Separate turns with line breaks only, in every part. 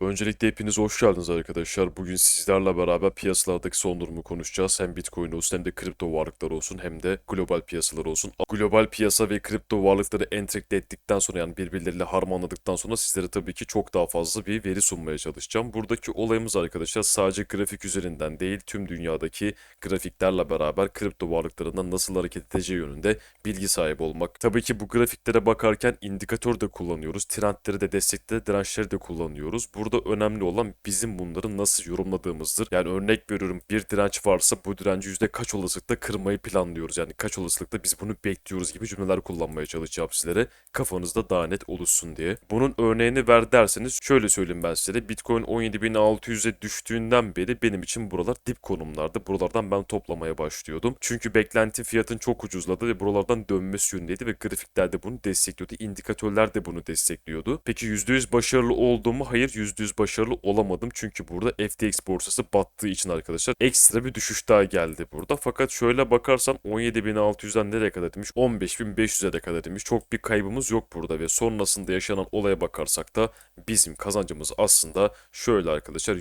Öncelikle hepiniz hoş geldiniz arkadaşlar. Bugün sizlerle beraber piyasalardaki son durumu konuşacağız. Hem Bitcoin olsun hem de kripto varlıklar olsun hem de global piyasalar olsun. Global piyasa ve kripto varlıkları entegre ettikten sonra yani birbirleriyle harmanladıktan sonra sizlere tabii ki çok daha fazla bir veri sunmaya çalışacağım. Buradaki olayımız arkadaşlar sadece grafik üzerinden değil tüm dünyadaki grafiklerle beraber kripto varlıklarından nasıl hareket edeceği yönünde bilgi sahibi olmak. Tabii ki bu grafiklere bakarken indikatör de kullanıyoruz. Trendleri de destekleri, dirençleri de kullanıyoruz. Burada önemli olan bizim bunları nasıl yorumladığımızdır. Yani örnek veriyorum bir direnç varsa bu direnci yüzde kaç olasılıkla kırmayı planlıyoruz. Yani kaç olasılıkla biz bunu bekliyoruz gibi cümleler kullanmaya çalışacağım sizlere. Kafanızda daha net oluşsun diye. Bunun örneğini ver derseniz şöyle söyleyeyim ben size. Bitcoin 17.600'e düştüğünden beri benim için buralar dip konumlardı. Buralardan ben toplamaya başlıyordum. Çünkü beklenti fiyatın çok ucuzladı ve buralardan dönmesi yönündeydi ve grafikler de bunu destekliyordu. İndikatörler de bunu destekliyordu. Peki %100 başarılı oldu mu? Hayır %100 başarılı olamadım. Çünkü burada FTX borsası battığı için arkadaşlar ekstra bir düşüş daha geldi burada. Fakat şöyle bakarsan 17.600'den nereye kadar demiş? 15.500'e de kadar demiş. Çok bir kaybımız yok burada ve sonrasında yaşanan olaya bakarsak da bizim kazancımız aslında şöyle arkadaşlar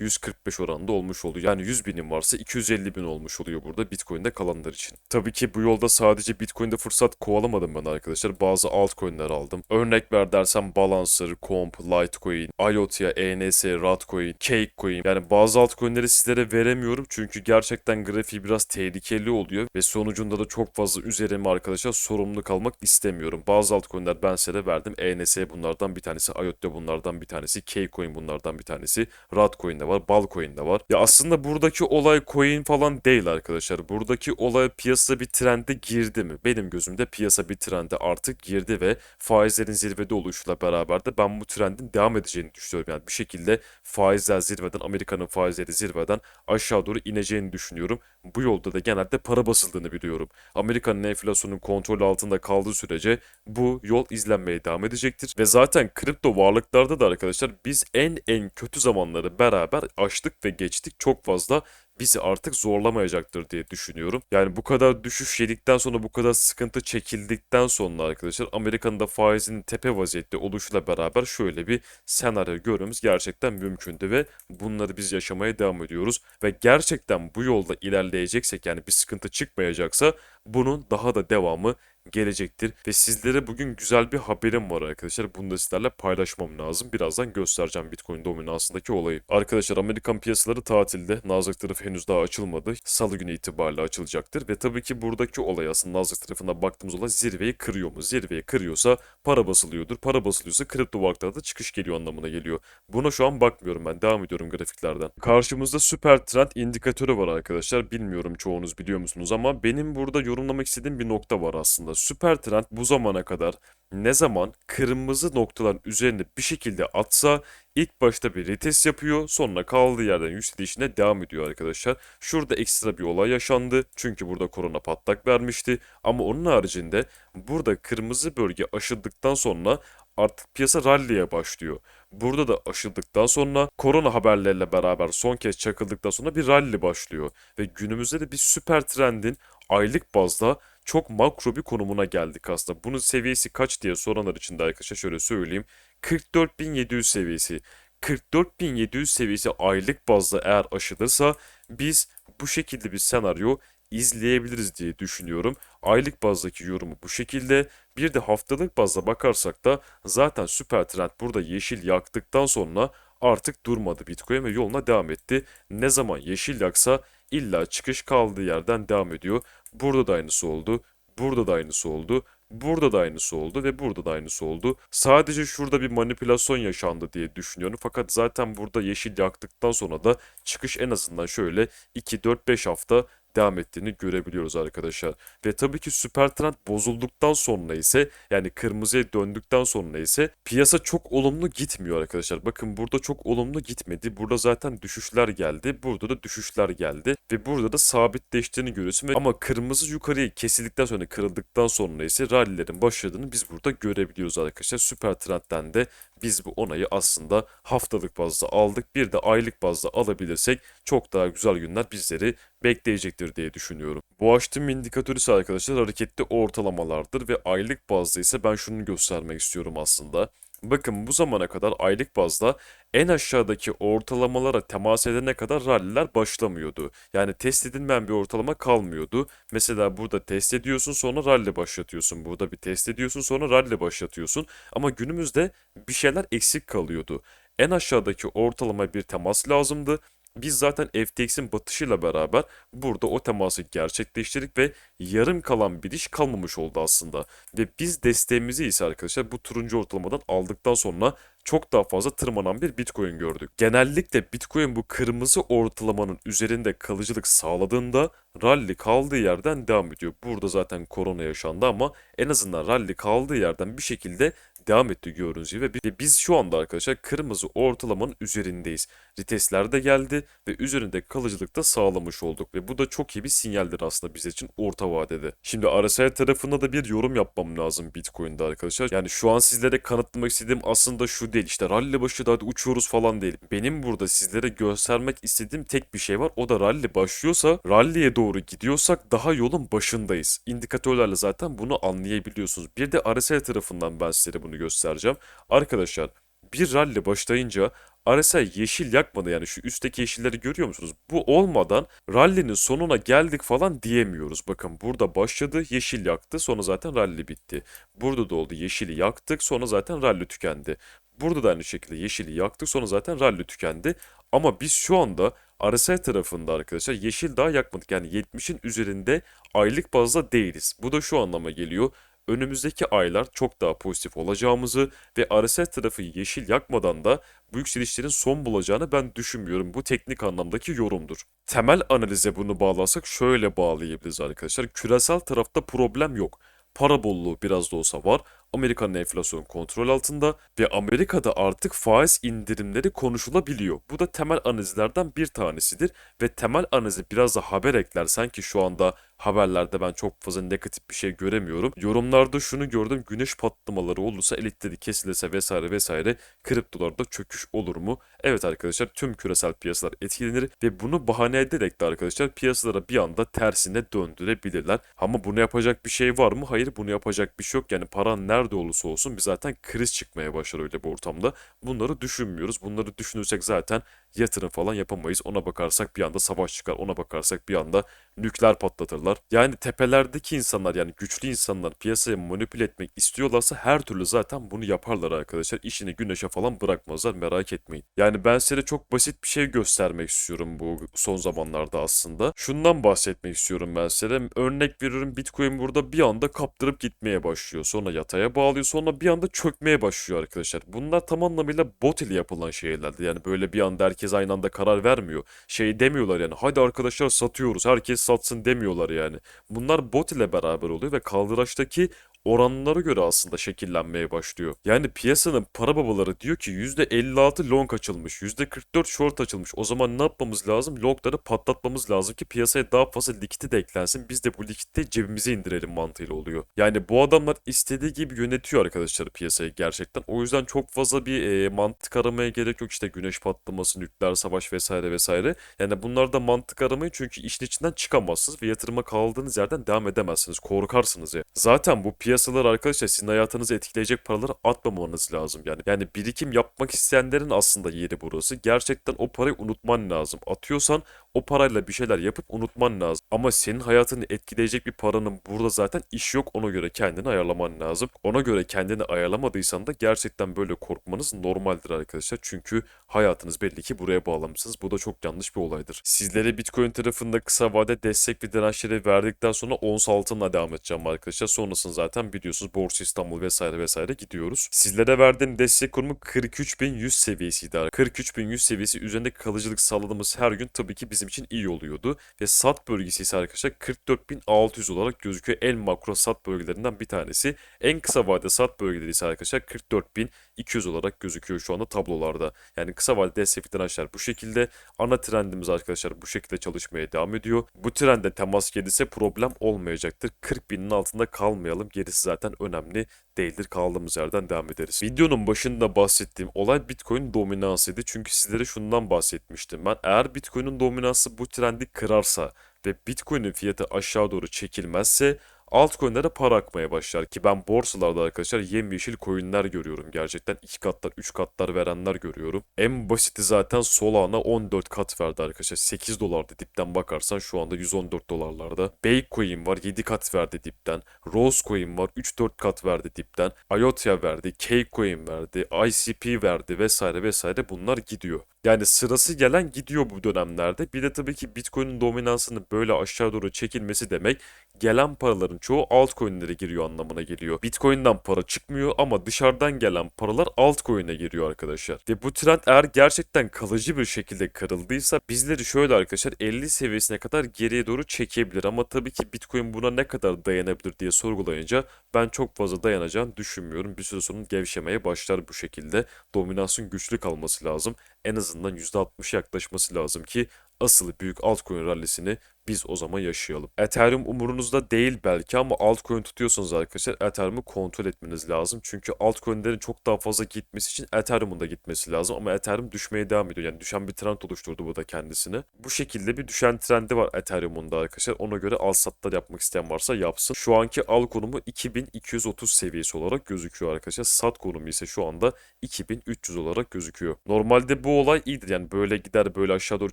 %145 oranında olmuş oluyor. Yani 100 binin varsa 250 bin olmuş oluyor burada Bitcoin'de kalanlar için. Tabii ki bu yolda sadece Bitcoin'de fırsat kovalamadım ben arkadaşlar. Bazı altcoin'ler aldım. Örnek ver dersem Balancer, Comp, Litecoin, IOTA, ENS, Ratcoin, Cakecoin. Yani bazı altcoin'leri sizlere veremiyorum çünkü gerçekten grafiği biraz tehlikeli oluyor ve sonucunda da çok fazla üzerime arkadaşlar sorumlu kalmak istemiyorum. Bazı altcoin'ler ben size verdim. ENS bunlardan bir tanesi, IOTA bunlardan bir tanesi, Cakecoin bunlardan bir tanesi, Ratcoin de var, Balcoin de var. Ya aslında buradaki olay coin falan değil arkadaşlar. Buradaki olay piyasa bir trende girdi mi? Benim gözümde piyasa bir trende artık girdi ve faizlerin zirvede oluşuyla beraber de ben bu trendin devam edeceğini düşünüyorum. Yani bir şekilde faizler zirveden, Amerika'nın faizleri zirveden aşağı doğru ineceğini düşünüyorum. Bu yolda da genelde para basıldığını biliyorum. Amerika'nın enflasyonun kontrol altında kaldığı sürece bu yol izlenmeye devam edecektir. Ve zaten kripto varlıklarda da arkadaşlar biz en en kötü zamanları beraber aştık ve geçtik. Çok fazla bizi artık zorlamayacaktır diye düşünüyorum. Yani bu kadar düşüş yedikten sonra bu kadar sıkıntı çekildikten sonra arkadaşlar Amerika'nın da faizinin tepe vaziyette oluşuyla beraber şöyle bir senaryo görmemiz gerçekten mümkündü ve bunları biz yaşamaya devam ediyoruz. Ve gerçekten bu yolda ilerleyeceksek yani bir sıkıntı çıkmayacaksa bunun daha da devamı gelecektir. Ve sizlere bugün güzel bir haberim var arkadaşlar. Bunu da sizlerle paylaşmam lazım. Birazdan göstereceğim Bitcoin dominansındaki olayı. Arkadaşlar Amerikan piyasaları tatilde. Nasdaq tarafı henüz daha açılmadı. Salı günü itibariyle açılacaktır. Ve tabii ki buradaki olay aslında Nasdaq tarafına baktığımız olay zirveyi kırıyor mu? Zirveyi kırıyorsa para basılıyordur. Para basılıyorsa kripto varlıklarda çıkış geliyor anlamına geliyor. Buna şu an bakmıyorum ben. Devam ediyorum grafiklerden. Karşımızda süper trend indikatörü var arkadaşlar. Bilmiyorum çoğunuz biliyor musunuz ama benim burada yorumlamak istediğim bir nokta var aslında. Süper trend bu zamana kadar ne zaman kırmızı noktaların üzerinde bir şekilde atsa ilk başta bir retest yapıyor sonra kaldığı yerden yükselişine devam ediyor arkadaşlar. Şurada ekstra bir olay yaşandı çünkü burada korona patlak vermişti ama onun haricinde burada kırmızı bölge aşıldıktan sonra artık piyasa rally'e başlıyor. Burada da aşıldıktan sonra korona haberleriyle beraber son kez çakıldıktan sonra bir rally başlıyor. Ve günümüzde de bir süper trendin aylık bazda çok makro bir konumuna geldik aslında. Bunun seviyesi kaç diye soranlar için de arkadaşlar şöyle söyleyeyim. 44.700 seviyesi. 44.700 seviyesi aylık bazda eğer aşılırsa biz bu şekilde bir senaryo izleyebiliriz diye düşünüyorum. Aylık bazdaki yorumu bu şekilde. Bir de haftalık bazda bakarsak da zaten süper trend burada yeşil yaktıktan sonra artık durmadı Bitcoin ve yoluna devam etti. Ne zaman yeşil yaksa illa çıkış kaldığı yerden devam ediyor. Burada da aynısı oldu. Burada da aynısı oldu. Burada da aynısı oldu ve burada da aynısı oldu. Sadece şurada bir manipülasyon yaşandı diye düşünüyorum. Fakat zaten burada yeşil yaktıktan sonra da çıkış en azından şöyle 2-4-5 hafta devam ettiğini görebiliyoruz arkadaşlar. Ve tabii ki süper trend bozulduktan sonra ise yani kırmızıya döndükten sonra ise piyasa çok olumlu gitmiyor arkadaşlar. Bakın burada çok olumlu gitmedi. Burada zaten düşüşler geldi. Burada da düşüşler geldi. Ve burada da sabitleştiğini görüyorsun. Ama kırmızı yukarıya kesildikten sonra kırıldıktan sonra ise rallilerin başladığını biz burada görebiliyoruz arkadaşlar. Süper trendten de biz bu onayı aslında haftalık bazda aldık. Bir de aylık bazda alabilirsek çok daha güzel günler bizleri bekleyecektir diye düşünüyorum. Bu açtığım indikatör ise arkadaşlar hareketli ortalamalardır ve aylık bazda ise ben şunu göstermek istiyorum aslında. Bakın bu zamana kadar aylık bazda en aşağıdaki ortalamalara temas edene kadar ralliler başlamıyordu. Yani test edilmeyen bir ortalama kalmıyordu. Mesela burada test ediyorsun sonra ralli başlatıyorsun. Burada bir test ediyorsun sonra ralli başlatıyorsun. Ama günümüzde bir şeyler eksik kalıyordu. En aşağıdaki ortalama bir temas lazımdı. Biz zaten FTX'in batışıyla beraber burada o teması gerçekleştirdik ve yarım kalan bir iş kalmamış oldu aslında. Ve biz desteğimizi ise arkadaşlar bu turuncu ortalamadan aldıktan sonra çok daha fazla tırmanan bir Bitcoin gördük. Genellikle Bitcoin bu kırmızı ortalamanın üzerinde kalıcılık sağladığında rally kaldığı yerden devam ediyor. Burada zaten korona yaşandı ama en azından rally kaldığı yerden bir şekilde devam etti gördüğünüz gibi. Ve biz şu anda arkadaşlar kırmızı ortalamanın üzerindeyiz. Retestler de geldi ve üzerinde kalıcılık da sağlamış olduk. Ve bu da çok iyi bir sinyaldir aslında bize için orta vadede. Şimdi RSI tarafında da bir yorum yapmam lazım Bitcoin'de arkadaşlar. Yani şu an sizlere kanıtlamak istediğim aslında şu değil. İşte rally başladı hadi uçuyoruz falan değil. Benim burada sizlere göstermek istediğim tek bir şey var. O da rally başlıyorsa rally'e doğru gidiyorsak daha yolun başındayız. İndikatörlerle zaten bunu anlayabiliyorsunuz. Bir de RSI tarafından ben size bunu göstereceğim. Arkadaşlar bir rally başlayınca RSI yeşil yakmadı yani şu üstteki yeşilleri görüyor musunuz? Bu olmadan rally'nin sonuna geldik falan diyemiyoruz. Bakın burada başladı yeşil yaktı sonra zaten rally bitti. Burada da oldu yeşili yaktık sonra zaten rally tükendi. Burada da aynı şekilde yeşili yaktık sonra zaten rally tükendi. Ama biz şu anda RSI tarafında arkadaşlar yeşil daha yakmadık. Yani 70'in üzerinde aylık bazda değiliz. Bu da şu anlama geliyor önümüzdeki aylar çok daha pozitif olacağımızı ve RSI tarafı yeşil yakmadan da bu yükselişlerin son bulacağını ben düşünmüyorum. Bu teknik anlamdaki yorumdur. Temel analize bunu bağlarsak şöyle bağlayabiliriz arkadaşlar. Küresel tarafta problem yok. Para bolluğu biraz da olsa var. Amerika'nın enflasyon kontrol altında ve Amerika'da artık faiz indirimleri konuşulabiliyor. Bu da temel analizlerden bir tanesidir ve temel analizi biraz da haber eklersen ki şu anda haberlerde ben çok fazla negatif bir şey göremiyorum. Yorumlarda şunu gördüm güneş patlamaları olursa elektriği kesilirse vesaire vesaire kriptolarda çöküş olur mu? Evet arkadaşlar tüm küresel piyasalar etkilenir ve bunu bahane ederek de arkadaşlar piyasalara bir anda tersine döndürebilirler. Ama bunu yapacak bir şey var mı? Hayır bunu yapacak bir şey yok. Yani paran nerede olursa olsun bir zaten kriz çıkmaya başlar öyle bir ortamda. Bunları düşünmüyoruz. Bunları düşünürsek zaten yatırım falan yapamayız. Ona bakarsak bir anda savaş çıkar. Ona bakarsak bir anda nükleer patlatırlar. Yani tepelerdeki insanlar yani güçlü insanlar piyasayı manipüle etmek istiyorlarsa her türlü zaten bunu yaparlar arkadaşlar. İşini güneşe falan bırakmazlar merak etmeyin. Yani ben size çok basit bir şey göstermek istiyorum bu son zamanlarda aslında. Şundan bahsetmek istiyorum ben size. Örnek veriyorum Bitcoin burada bir anda kaptırıp gitmeye başlıyor. Sonra yataya bağlıyor. Sonra bir anda çökmeye başlıyor arkadaşlar. Bunlar tam anlamıyla bot ile yapılan şeylerdi. Yani böyle bir anda herkes aynı anda karar vermiyor. Şey demiyorlar yani hadi arkadaşlar satıyoruz herkes satsın demiyorlar yani. Bunlar bot ile beraber oluyor ve kaldıraçtaki oranlara göre aslında şekillenmeye başlıyor. Yani piyasanın para babaları diyor ki %56 long açılmış, %44 short açılmış. O zaman ne yapmamız lazım? Longları patlatmamız lazım ki piyasaya daha fazla likiti de eklensin. Biz de bu likiti cebimize indirelim mantığıyla oluyor. Yani bu adamlar istediği gibi yönetiyor arkadaşlar piyasayı gerçekten. O yüzden çok fazla bir e, mantık aramaya gerek yok. İşte güneş patlaması, nükleer savaş vesaire vesaire. Yani bunlarda mantık aramayın çünkü işin içinden çıkamazsınız ve yatırıma kaldığınız yerden devam edemezsiniz. Korkarsınız ya. Zaten bu piyasalar arkadaşlar sizin hayatınızı etkileyecek paraları atmamanız lazım yani. Yani birikim yapmak isteyenlerin aslında yeri burası. Gerçekten o parayı unutman lazım. Atıyorsan o parayla bir şeyler yapıp unutman lazım. Ama senin hayatını etkileyecek bir paranın burada zaten iş yok. Ona göre kendini ayarlaman lazım. Ona göre kendini ayarlamadıysan da gerçekten böyle korkmanız normaldir arkadaşlar. Çünkü hayatınız belli ki buraya bağlamışsınız. Bu da çok yanlış bir olaydır. Sizlere Bitcoin tarafında kısa vade destek ve dirençleri verdikten sonra ons altınla devam edeceğim arkadaşlar. Sonrasını zaten biliyorsunuz Borsa İstanbul vesaire vesaire gidiyoruz. Sizlere verdiğim destek kurumu 43.100 seviyesiydi. 43.100 seviyesi üzerinde kalıcılık sağladığımız her gün tabii ki bizim için iyi oluyordu. Ve sat bölgesi ise arkadaşlar 44.600 olarak gözüküyor. En makro sat bölgelerinden bir tanesi. En kısa vade sat bölgeleri ise arkadaşlar 44.200 olarak gözüküyor şu anda tablolarda. Yani kısa vadede destek dirençler bu şekilde. Ana trendimiz arkadaşlar bu şekilde çalışmaya devam ediyor. Bu trende temas gelirse problem olmayacaktır. 40.000'in altında kalmayalım. Gerisi zaten önemli değildir. Kaldığımız yerden devam ederiz. Videonun başında bahsettiğim olay Bitcoin dominansıydı. Çünkü sizlere şundan bahsetmiştim ben. Eğer Bitcoin'in dominansı bu trendi kırarsa ve Bitcoin'in fiyatı aşağı doğru çekilmezse altcoin'lere para akmaya başlar ki ben borsalarda arkadaşlar yemyeşil coin'ler görüyorum. Gerçekten 2 katlar 3 katlar verenler görüyorum. En basiti zaten Solana 14 kat verdi arkadaşlar. 8 dolardı dipten bakarsan şu anda 114 dolarlarda. Bakecoin var 7 kat verdi dipten. Rosecoin var 3-4 kat verdi dipten. IOTA verdi, Kcoin verdi, ICP verdi vesaire vesaire bunlar gidiyor. Yani sırası gelen gidiyor bu dönemlerde. Bir de tabii ki Bitcoin'in dominansını böyle aşağı doğru çekilmesi demek gelen paraların çoğu altcoin'lere giriyor anlamına geliyor. Bitcoin'den para çıkmıyor ama dışarıdan gelen paralar altcoin'e giriyor arkadaşlar. Ve bu trend eğer gerçekten kalıcı bir şekilde kırıldıysa bizleri şöyle arkadaşlar 50 seviyesine kadar geriye doğru çekebilir. Ama tabii ki Bitcoin buna ne kadar dayanabilir diye sorgulayınca ben çok fazla dayanacağını düşünmüyorum. Bir süre sonra gevşemeye başlar bu şekilde. Dominasyonun güçlü kalması lazım. En azından %60 yaklaşması lazım ki asıl büyük altcoin rallisini biz o zaman yaşayalım. Ethereum umurunuzda değil belki ama altcoin tutuyorsanız arkadaşlar Ethereum'u kontrol etmeniz lazım. Çünkü altcoin'lerin çok daha fazla gitmesi için Ethereum'un da gitmesi lazım ama Ethereum düşmeye devam ediyor. Yani düşen bir trend oluşturdu bu da kendisine. Bu şekilde bir düşen trendi var Ethereum'un da arkadaşlar. Ona göre al satlar yapmak isteyen varsa yapsın. Şu anki al konumu 2230 seviyesi olarak gözüküyor arkadaşlar. Sat konumu ise şu anda 2300 olarak gözüküyor. Normalde bu olay iyidir. Yani böyle gider böyle aşağı doğru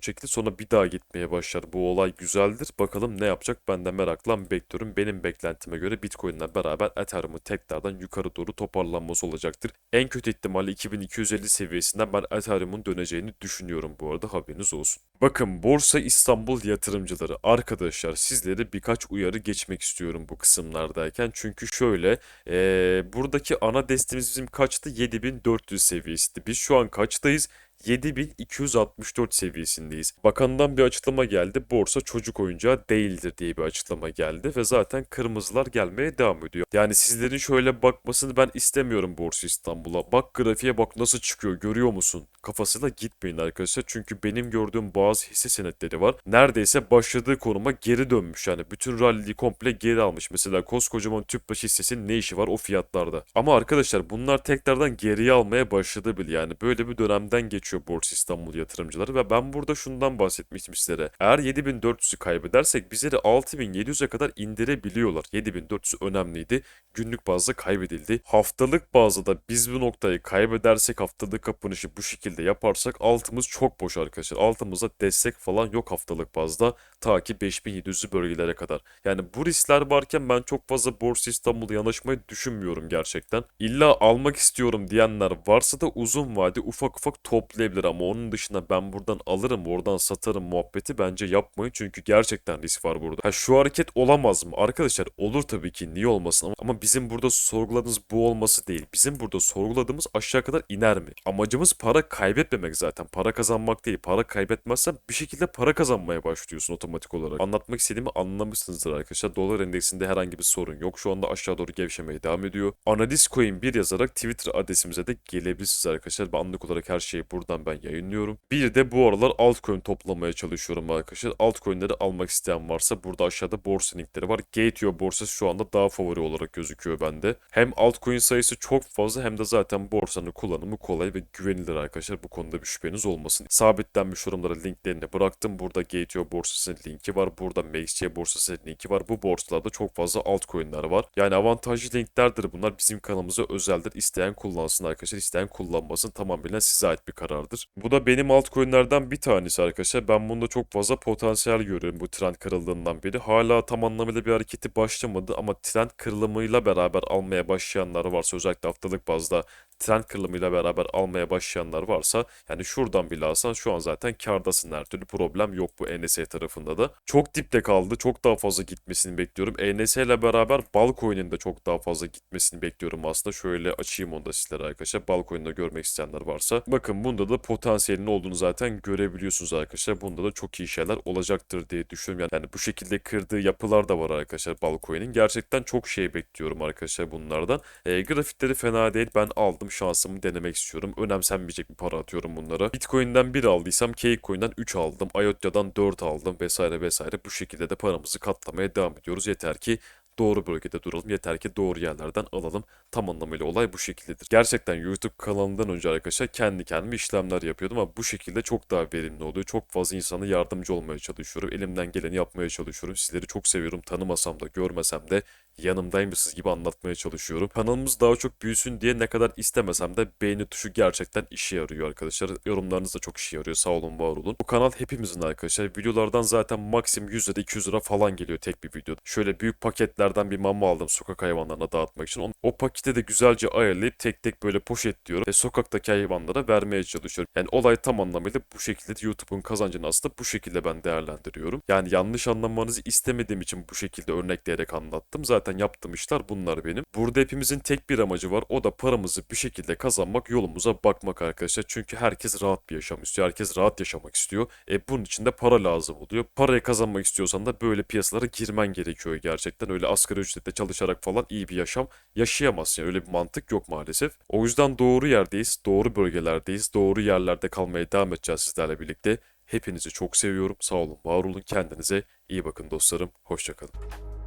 çekilir sonra bir daha gitmeye başlar. Bu olay güzeldir. Bakalım ne yapacak ben de merakla bekliyorum. Benim beklentime göre Bitcoin'le beraber Ethereum'un tekrardan yukarı doğru toparlanması olacaktır. En kötü ihtimalle 2250 seviyesinden ben Ethereum'un döneceğini düşünüyorum bu arada haberiniz olsun. Bakın Borsa İstanbul yatırımcıları arkadaşlar sizlere birkaç uyarı geçmek istiyorum bu kısımlardayken. Çünkü şöyle eee, buradaki ana destemiz bizim kaçtı? 7400 seviyesiydi. Biz şu an kaçtayız? 7264 seviyesindeyiz. Bakandan bir açıklama geldi. Borsa çocuk oyuncağı değildir diye bir açıklama geldi ve zaten kırmızılar gelmeye devam ediyor. Yani sizlerin şöyle bakmasını ben istemiyorum Borsa İstanbul'a. Bak grafiğe bak nasıl çıkıyor görüyor musun? Kafasıyla gitmeyin arkadaşlar. Çünkü benim gördüğüm bazı hisse senetleri var. Neredeyse başladığı konuma geri dönmüş. Yani bütün rally'yi komple geri almış. Mesela koskocaman Tüpraş hissesinin ne işi var o fiyatlarda. Ama arkadaşlar bunlar tekrardan geriye almaya başladı bile. Yani böyle bir dönemden geçiyor Borsa İstanbul yatırımcıları ve ben burada şundan bahsetmiştim sizlere. Eğer 7400'ü kaybedersek bizleri 6700'e kadar indirebiliyorlar. 7400 önemliydi. Günlük bazda kaybedildi. Haftalık bazda da biz bu noktayı kaybedersek haftalık kapanışı bu şekilde yaparsak altımız çok boş arkadaşlar. Altımızda destek falan yok haftalık bazda. Ta ki 5700'lü bölgelere kadar. Yani bu riskler varken ben çok fazla Borsa İstanbul'a yanaşmayı düşünmüyorum gerçekten. İlla almak istiyorum diyenler varsa da uzun vade ufak ufak toplayabilir ama onun dışında ben buradan alırım oradan satarım muhabbeti bence yapmayın çünkü gerçekten risk var burada. Ha şu hareket olamaz mı? Arkadaşlar olur tabii ki niye olmasın ama, bizim burada sorguladığımız bu olması değil. Bizim burada sorguladığımız aşağı kadar iner mi? Amacımız para kaybetmemek zaten. Para kazanmak değil. Para kaybetmezsen bir şekilde para kazanmaya başlıyorsun otomatik olarak. Anlatmak istediğimi anlamışsınızdır arkadaşlar. Dolar endeksinde herhangi bir sorun yok. Şu anda aşağı doğru gevşemeye devam ediyor. Analiz coin 1 yazarak Twitter adresimize de gelebilirsiniz arkadaşlar. Ben anlık olarak her şeyi buradan ben yayınlıyorum. Bir de bu aralar altcoin toplamaya çalışıyorum arkadaşlar. Altcoin'leri almak isteyen varsa burada aşağıda borsa linkleri var. Gateo borsası şu anda daha favori olarak gözüküyor bende. Hem altcoin sayısı çok fazla hem de zaten borsanın kullanımı kolay ve güvenilir arkadaşlar. Bu konuda bir şüpheniz olmasın. Sabitlenmiş yorumlara linklerini bıraktım. Burada Gateo borsasının linki var. Burada MaxC borsasının linki var. Bu borsalarda çok fazla altcoin'ler var. Yani avantajlı linklerdir bunlar. Bizim kanalımıza özeldir. İsteyen kullansın arkadaşlar. isteyen kullanmasın. Tamamen size ait bir karardır. Bu da benim altcoin'lerden bir tanesi arkadaşlar. Ben bunda çok fazla potansiyel görüyorum bu trend kırıldığından beri. Hala tam anlamıyla bir hareketi başlamadı ama trend kırılımıyla beraber almaya başlayanlar varsa özellikle haftalık bazda trend kırılımıyla beraber almaya başlayanlar varsa yani şuradan bile alsan şu an zaten kardasın her türlü problem yok bu ENS tarafında da. Çok dipte kaldı. Çok daha fazla gitmesini bekliyorum. ENS ile beraber Balcoin'in de çok daha fazla gitmesini bekliyorum aslında. Şöyle açayım onu da sizlere arkadaşlar. Balcoin'de görmek isteyenler varsa. Bakın bunda da potansiyelin olduğunu zaten görebiliyorsunuz arkadaşlar. Bunda da çok iyi şeyler olacaktır diye düşünüyorum. Yani bu şekilde kırdığı yapılar da var arkadaşlar Balcoin'in. Gerçekten çok şey bekliyorum arkadaşlar bunlardan. E, grafikleri fena değil. Ben aldım şansımı denemek istiyorum. Önemsenmeyecek bir para atıyorum bunlara. Bitcoin'den 1 aldıysam Cakecoin'den 3 aldım. IOTA'dan 4 aldım vesaire vesaire. Bu şekilde de paramızı katlamaya devam ediyoruz. Yeter ki doğru bölgede duralım. Yeter ki doğru yerlerden alalım. Tam anlamıyla olay bu şekildedir. Gerçekten YouTube kanalından önce arkadaşlar kendi kendime işlemler yapıyordum ama bu şekilde çok daha verimli oluyor. Çok fazla insana yardımcı olmaya çalışıyorum. Elimden geleni yapmaya çalışıyorum. Sizleri çok seviyorum. Tanımasam da görmesem de yanımdaymışsınız gibi anlatmaya çalışıyorum. Kanalımız daha çok büyüsün diye ne kadar istemesem de beğeni tuşu gerçekten işe yarıyor arkadaşlar. Yorumlarınız da çok işe yarıyor. Sağ olun, var olun. Bu kanal hepimizin arkadaşlar. Videolardan zaten maksimum 100 lira 200 lira falan geliyor tek bir video. Şöyle büyük paketlerden bir mama aldım sokak hayvanlarına dağıtmak için. O paketi de güzelce ayarlayıp tek tek böyle poşetliyorum ve sokaktaki hayvanlara vermeye çalışıyorum. Yani olay tam anlamıyla bu şekilde YouTube'un kazancını aslında bu şekilde ben değerlendiriyorum. Yani yanlış anlamanızı istemediğim için bu şekilde örnekleyerek anlattım. Zaten yaptığım işler bunlar benim. Burada hepimizin tek bir amacı var. O da paramızı bir şekilde kazanmak, yolumuza bakmak arkadaşlar. Çünkü herkes rahat bir yaşam istiyor. Herkes rahat yaşamak istiyor. E bunun için de para lazım oluyor. Parayı kazanmak istiyorsan da böyle piyasalara girmen gerekiyor gerçekten. Öyle asgari ücretle çalışarak falan iyi bir yaşam yaşayamazsın. Yani öyle bir mantık yok maalesef. O yüzden doğru yerdeyiz, doğru bölgelerdeyiz, doğru yerlerde kalmaya devam edeceğiz sizlerle birlikte. Hepinizi çok seviyorum. Sağ olun, var olun. Kendinize iyi bakın dostlarım. Hoşçakalın.